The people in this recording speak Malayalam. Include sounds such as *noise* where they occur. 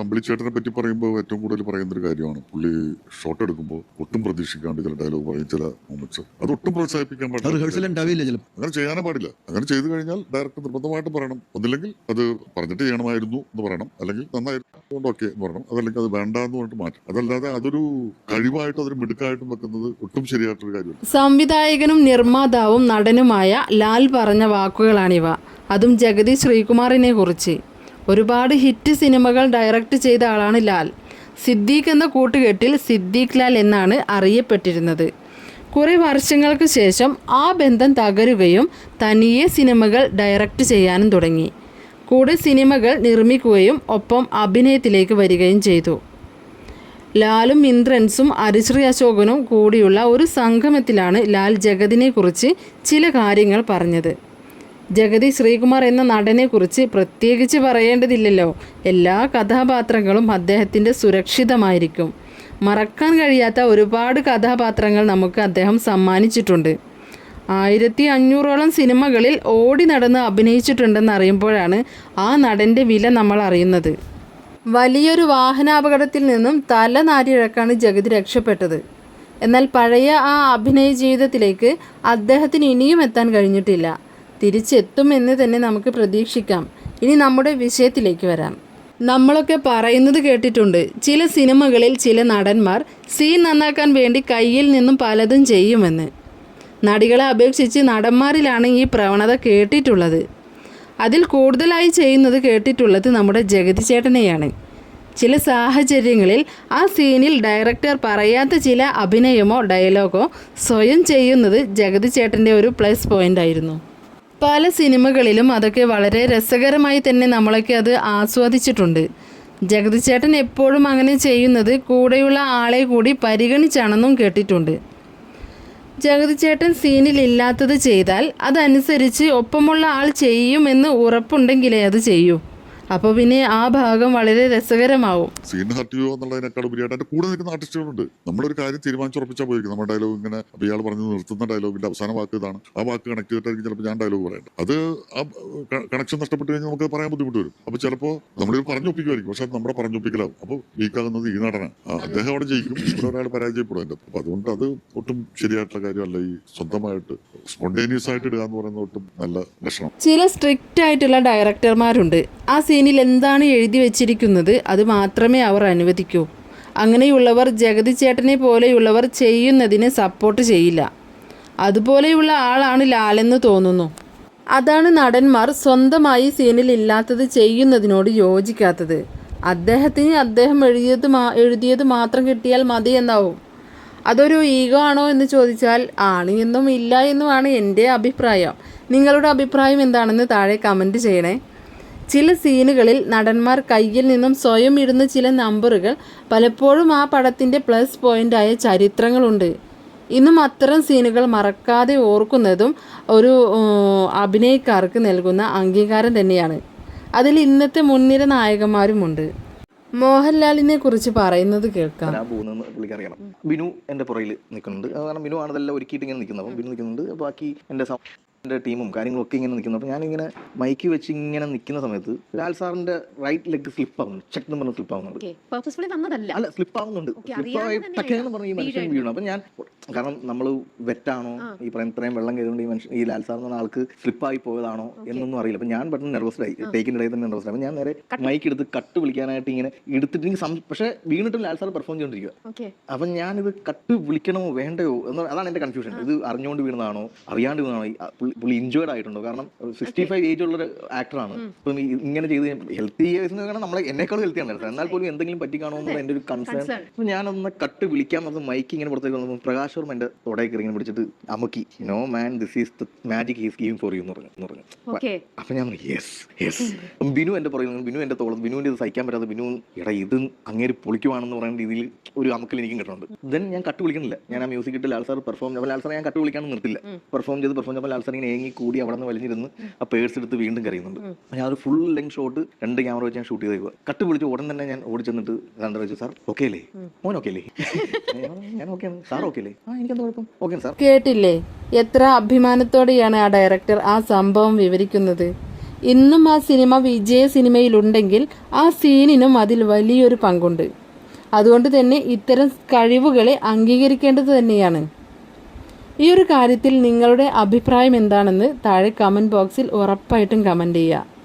അമ്പിളിച്ചേട്ടനെ പറ്റി പറയുമ്പോൾ ഏറ്റവും കൂടുതൽ പറയുന്ന ഒരു കാര്യമാണ്. പുള്ളി ഷോട്ട് എടുക്കുമ്പോൾ ഒട്ടും പ്രതീക്ഷിക്കാണ്ട് ചില ഡയലോഗ് പറയും ചില മൊമെന്റ്സ് അത് ഒട്ടും പ്രോത്സാഹിപ്പിക്കാൻ പാടില്ല. ചിലപ്പോൾ അങ്ങനെ ചെയ്യാനേ പാടില്ല. അങ്ങനെ ചെയ്തു കഴിഞ്ഞാൽ ഡയറക്ടർ നിർബന്ധമായിട്ട് പറയണം. ഒന്നില്ലെങ്കിൽ അത് പറഞ്ഞിട്ട് ചെയ്യണമായിരുന്നു എന്ന് പറയണം. അല്ലെങ്കിൽ നന്നായിരുന്നു ഓക്കെ എന്ന് പറയണം. അതല്ലെങ്കിൽ അത് വേണ്ട എന്ന് പറഞ്ഞിട്ട് മാറ്റം അതല്ലാതെ അതൊരു കഴിവായിട്ടും അതൊരു മിടുക്കായിട്ടും വെക്കുന്നത് ഒട്ടും ശരിയായിട്ടൊരു കാര്യമാണ് സംവിധായകനും നിർമ്മാതാവും നടനുമായ ലാൽ പറഞ്ഞ വാക്കുകളാണിവ. അതും ജഗതി ശ്രീകുമാറിനെ കുറിച്ച്. ഒരുപാട് ഹിറ്റ് സിനിമകൾ ഡയറക്റ്റ് ചെയ്ത ആളാണ് ലാൽ. സിദ്ദീഖ് എന്ന കൂട്ടുകെട്ടിൽ സിദ്ദീഖ് ലാൽ എന്നാണ് അറിയപ്പെട്ടിരുന്നത്. കുറേ വർഷങ്ങൾക്ക് ശേഷം ആ ബന്ധം തകരുകയും തനിയെ സിനിമകൾ ഡയറക്റ്റ് ചെയ്യാനും തുടങ്ങി. കൂടെ സിനിമകൾ നിർമ്മിക്കുകയും ഒപ്പം അഭിനയത്തിലേക്ക് വരികയും ചെയ്തു. ലാലും ഇന്ദ്രൻസും അരിശ്രീ അശോകനും കൂടിയുള്ള ഒരു സംഗമത്തിലാണ് ലാൽ ജഗതിനെക്കുറിച്ച് ചില കാര്യങ്ങൾ പറഞ്ഞത്. ജഗതി ശ്രീകുമാർ എന്ന നടനെക്കുറിച്ച് പ്രത്യേകിച്ച് പറയേണ്ടതില്ലല്ലോ. എല്ലാ കഥാപാത്രങ്ങളും അദ്ദേഹത്തിന്റെ സുരക്ഷിതമായിരിക്കും. മറക്കാൻ കഴിയാത്ത ഒരുപാട് കഥാപാത്രങ്ങൾ നമുക്ക് അദ്ദേഹം സമ്മാനിച്ചിട്ടുണ്ട്. ആയിരത്തി അഞ്ഞൂറോളം സിനിമകളിൽ ഓടി നടന്ന് അഭിനയിച്ചിട്ടുണ്ടെന്ന് അറിയുമ്പോഴാണ് ആ നടന്റെ വില നമ്മൾ അറിയുന്നത്. വലിയൊരു വാഹനാപകടത്തിൽ നിന്നും തല നാരിഴക്കാണ് ജഗതി രക്ഷപ്പെട്ടത്. എന്നാൽ പഴയ ആ അഭിനയ ജീവിതത്തിലേക്ക് അദ്ദേഹത്തിന് ഇനിയും എത്താൻ കഴിഞ്ഞിട്ടില്ല. തിരിച്ചെത്തുമെന്ന് തന്നെ നമുക്ക് പ്രതീക്ഷിക്കാം. ഇനി നമ്മുടെ വിഷയത്തിലേക്ക് വരാം. നമ്മളൊക്കെ പറയുന്നത് കേട്ടിട്ടുണ്ട് ചില സിനിമകളിൽ ചില നടന്മാർ സീൻ നന്നാക്കാൻ വേണ്ടി കയ്യിൽ നിന്നും പലതും ചെയ്യുമെന്ന്. നടികളെ അപേക്ഷിച്ച് നടന്മാരിലാണ് ഈ പ്രവണത കേട്ടിട്ടുള്ളത്. അതിൽ കൂടുതലായി ചെയ്യുന്നത് കേട്ടിട്ടുള്ളത് നമ്മുടെ ജഗതി ചേട്ടനെയാണ്. ചില സാഹചര്യങ്ങളിൽ ആ സീനിൽ ഡയറക്ടർ പറയാത്ത ചില അഭിനയമോ ഡയലോഗോ സ്വയം ചെയ്യുന്നത് ജഗതി ചേട്ടന്റെ ഒരു പ്ലസ് പോയിന്റ് ആയിരുന്നു പല സിനിമകളിലും അതൊക്കെ വളരെ രസകരമായി തന്നെ നമ്മളൊക്കെ അത് ആസ്വദിച്ചിട്ടുണ്ട്. ജഗതി ചേട്ടൻ എപ്പോഴും അങ്ങനെ ചെയ്യുന്നത് കൂടെയുള്ള ആളെ കൂടി പരിഗണിച്ചാണെന്നും കേട്ടിട്ടുണ്ട്. ജഗതി ചേട്ടൻ സീനിൽ ഇല്ലാത്തത് ചെയ്താൽ അതനുസരിച്ച് ഒപ്പമുള്ള ആൾ ചെയ്യുമെന്ന് ഉറപ്പുണ്ടെങ്കിലേ അത് ചെയ്യൂ. അപ്പോൾ പിന്നെ ആ ഭാഗം വളരെ രസകരമാവും. ഹർട്ട് ചെയ്യുമോ എന്നുള്ളതിനേക്കാൾ ഉപരിയായിട്ട് അതിന്റെ കൂടെ നിൽക്കുന്ന ആർട്ടിസ്റ്റുകളുണ്ട്. നമ്മളൊരു കാര്യം തീരുമാനിച്ചുറപ്പിച്ചാൽ പോയിരിക്കും നമ്മുടെ ഡയലോഗ് ഇങ്ങനെ അപ്പൊ ഇയാൾ പറഞ്ഞു നിർത്തുന്ന ഡയലോഗിന്റെ അവസാന വാക്ക് ഇതാണ്. ആ വാക്ക് കണക്ട് ചെയ്തിട്ടായിരിക്കും ചിലപ്പോൾ ഞാൻ ഡയലോഗ് പറയേണ്ടത്. അത് ആ കണക്ഷൻ നഷ്ടപ്പെട്ട് കഴിഞ്ഞാൽ നമുക്ക് പറയാൻ ബുദ്ധിമുട്ട് വരും. അപ്പൊ ചിലപ്പോൾ നമ്മളിത് പറഞ്ഞൊപ്പിക്കുമായിരിക്കും. പക്ഷെ നമ്മുടെ പറഞ്ഞൊപ്പിക്കലാവും. അപ്പോൾ വീക്കാകുന്നത് ഈ നടനാണ് ആ, അദ്ദേഹം അവിടെ ജയിക്കും. ഒരാൾ പരാജയപ്പെടും അതിന്റെ അപ്പൊ അതുകൊണ്ട് അത് ഒട്ടും ശരിയായിട്ടുള്ള കാര്യമല്ല. ഈ സ്വന്തമായിട്ട് സ്പോണ്ടേനിയസ് ആയിട്ട് ഇടുക എന്ന് പറയുന്നത് ഒട്ടും നല്ല ലക്ഷണം. ചില സ്ട്രിക്റ്റ് ആയിട്ടുള്ള ഡയറക്ടർമാരുണ്ട് ആ സീനിൽ എന്താണ് എഴുതി വെച്ചിരിക്കുന്നത് അത് മാത്രമേ അവർ അനുവദിക്കൂ. അങ്ങനെയുള്ളവർ ജഗതി ചേട്ടനെ പോലെയുള്ളവർ ചെയ്യുന്നതിന് സപ്പോർട്ട് ചെയ്യില്ല. അതുപോലെയുള്ള ആളാണ് ലാലെന്ന് തോന്നുന്നു. അതാണ് നടന്മാർ സ്വന്തമായി സീനിൽ ഇല്ലാത്തത് ചെയ്യുന്നതിനോട് യോജിക്കാത്തത്. അദ്ദേഹത്തിന് അദ്ദേഹം എഴുതിയത് എഴുതിയത് മാത്രം കിട്ടിയാൽ മതി എന്നാവും. അതൊരു ഈഗോ ആണോ എന്ന് ചോദിച്ചാൽ ആണ് എന്നും ഇല്ല എന്നുമാണ് എന്റെ അഭിപ്രായം. നിങ്ങളുടെ അഭിപ്രായം എന്താണെന്ന് താഴെ കമന്റ് ചെയ്യണേ. ചില സീനുകളിൽ നടന്മാർ കയ്യിൽ നിന്നും സ്വയം ഇടുന്ന ചില നമ്പറുകൾ പലപ്പോഴും ആ പടത്തിന്റെ പ്ലസ് പോയിന്റായ ചരിത്രങ്ങളുണ്ട്. ഇന്നും അത്തരം സീനുകൾ മറക്കാതെ ഓർക്കുന്നതും ഒരു അഭിനയക്കാർക്ക് നൽകുന്ന അംഗീകാരം തന്നെയാണ്. അതിൽ ഇന്നത്തെ മുൻനിര നായകന്മാരുമുണ്ട്. മോഹൻലാലിനെ കുറിച്ച് പറയുന്നത് കേൾക്കാം. ഞാൻ പോകുന്നത് പുള്ളിക്ക് അറിയണം. ബിനു എന്റെ പുറയിൽ നിൽക്കുന്നുണ്ട്. കാരണം ബിനു ആണ് ഇതെല്ലാം ഒരുക്കിയിട്ട് ഇങ്ങനെ നിൽക്കുന്നത് അപ്പം ബിനു നിൽക്കുന്നുണ്ട്. ബാക്കി എന്റെ എന്റെ ടീമും കാര്യങ്ങളൊക്കെ ഇങ്ങനെ നിൽക്കുന്നു. അപ്പോൾ ഞാനിങ്ങനെ മൈക്ക് വെച്ച് ഇങ്ങനെ നിൽക്കുന്ന സമയത്ത് ലാൽ സാറിന്റെ റൈറ്റ് ലെഗ് സ്ലിപ്പ് ആവുന്നു. ചെക്ക് എന്ന് പറഞ്ഞ് സ്ലിപ്പ് ആവുന്നുണ്ട്. അല്ല സ്ലിപ്പ് ആവുന്നുണ്ട്. സ്ലിപ്പായിട്ടൊക്കെയാണ് സ്ലിപ്പ് ആയി പറഞ്ഞ് ഈ മനുഷ്യൻ വീഴണം വീണു. അപ്പം ഞാൻ കാരണം നമ്മൾ വെറ്റാണോ? ഈ പറയുന്ന ഇത്രയും വെള്ളം കയറുകൊണ്ട് ഈ മനുഷ്യൻ ഈ ലാൽ സാർ എന്ന് പറഞ്ഞ ആൾക്ക് സ്ലിപ്പായി പോയതാണോ എന്നൊന്നും അറിയില്ല. അപ്പം ഞാൻ പെട്ടെന്ന് നെർവസ്ഡായി ടേക്കിന്റെ ഇടയിൽ തന്നെ നെർവസ്ഡായി അപ്പം ഞാൻ നേരെ മൈക്ക് എടുത്ത് കട്ട് വിളിക്കാനായിട്ട് ഇങ്ങനെ എടുത്തിട്ട് പക്ഷേ വീണിട്ടും ലാൽ സാർ പെർഫോം ചെയ്തുകൊണ്ടിരിക്കുക ഓക്കെ അപ്പം ഞാനിത് കട്ട് വിളിക്കണമോ വേണ്ടയോ എന്ന് അതാണ് എന്റെ കൺഫ്യൂഷൻ ഇത് അറിഞ്ഞുകൊണ്ട് വീണതാണോ? അറിയാണ്ട് വീണതാണോ? പുള്ളി ഇഞ്ചേർഡ് ആയിട്ടുണ്ടോ? കാരണം സിക്സ്റ്റി ഫൈവ് ഏജ് ഉള്ള ഒരു ആക്ടറാണ് ഇപ്പം ഇങ്ങനെ ചെയ്ത് ഹെൽത്തി ഇയേഴ്സ് നമ്മളെ എന്നെക്കാളും ഹെൽത്തി ആണ്. എന്നാൽ പോലും എന്തെങ്കിലും പറ്റിക്കാണോ എന്നുള്ള എന്റെ ഒരു കൺസേൺ. അപ്പം ഞാനൊന്ന് കട്ട് വിളിക്കാൻ വന്ന് മൈക്ക് ഇങ്ങനെ പുറത്തേക്ക് വന്നപ്പോൾ പ്രകാശ് വർമ്മ എന്റെ തുടയിൽ കയറി ഇങ്ങനെ പിടിച്ചിട്ട് അമുക്കി no man this is the magic he's giving for you എന്ന് പറഞ്ഞു പറഞ്ഞു. അപ്പൊ ഞാൻ യെസ് യെസ് ബിനു എന്റെ പറയുന്നു ബിനു എന്റെ തോളം ബിനുവിന്റെ ഇത് സഹിക്കാൻ പറ്റാതെ ബിനു എടാ ഇത് അങ്ങേര് പൊളിക്കുവാണെന്ന് പറയുന്ന രീതിയിൽ ഒരു അമുക്കിൽ എനിക്കും കിട്ടുന്നുണ്ട് ദെൻ ഞാൻ കട്ട് വിളിക്കുന്നില്ല ഞാൻ ആ മ്യൂസിക് ഇട്ട് Lal sir perform Lal sir ഞാൻ കട്ട് വിളിക്കാൻ നിർത്തില്ല. പെർഫോം ചെയ്ത് പെർഫോം ചെയ്തപ്പോൾ ലാൽ സാർ ഇങ്ങനെ ഏങ്ങി കൂടി അവിടെ നിന്ന് വലിഞ്ഞിരുന്ന് ആ പേഴ്സ് എടുത്ത് വീണ്ടും കരയുന്നുണ്ട്. ഞാൻ ഒരു ഫുൾ ലെങ് ഷോട്ട് രണ്ട് ക്യാമറ വെച്ച് ഞാൻ ഷൂട്ട് ചെയ്ത് കട്ട് വിളിച്ച് ഉടൻ തന്നെ ഞാൻ ഓടി ചെന്നിട്ട് കണ്ടു വെച്ചു സാർ ഓക്കെ അല്ലേ? മോൻ ഓക്കെ അല്ലേ? *laughs* ഞാൻ ഓക്കെ സാർ ഓക്കെ അല്ലേ? ആ എനിക്കെന്താ കുഴപ്പം? Okay sir. കേട്ടില്ലേ? എത്ര അഭിമാനത്തോടെയാണ് ആ ഡയറക്ടർ ആ സംഭവം വിവരിക്കുന്നത്. ഇന്നും ആ സിനിമ വിജയ സിനിമയിലുണ്ടെങ്കിൽ ആ സീനിനും അതിൽ വലിയൊരു പങ്കുണ്ട്. അതുകൊണ്ട് തന്നെ ഇത്തരം കഴിവുകളെ അംഗീകരിക്കേണ്ടത് തന്നെയാണ്. ഈ ഒരു കാര്യത്തിൽ നിങ്ങളുടെ അഭിപ്രായം എന്താണെന്ന് താഴെ കമന്റ് ബോക്സിൽ ഉറപ്പായിട്ടും കമന്റ് ചെയ്യുക.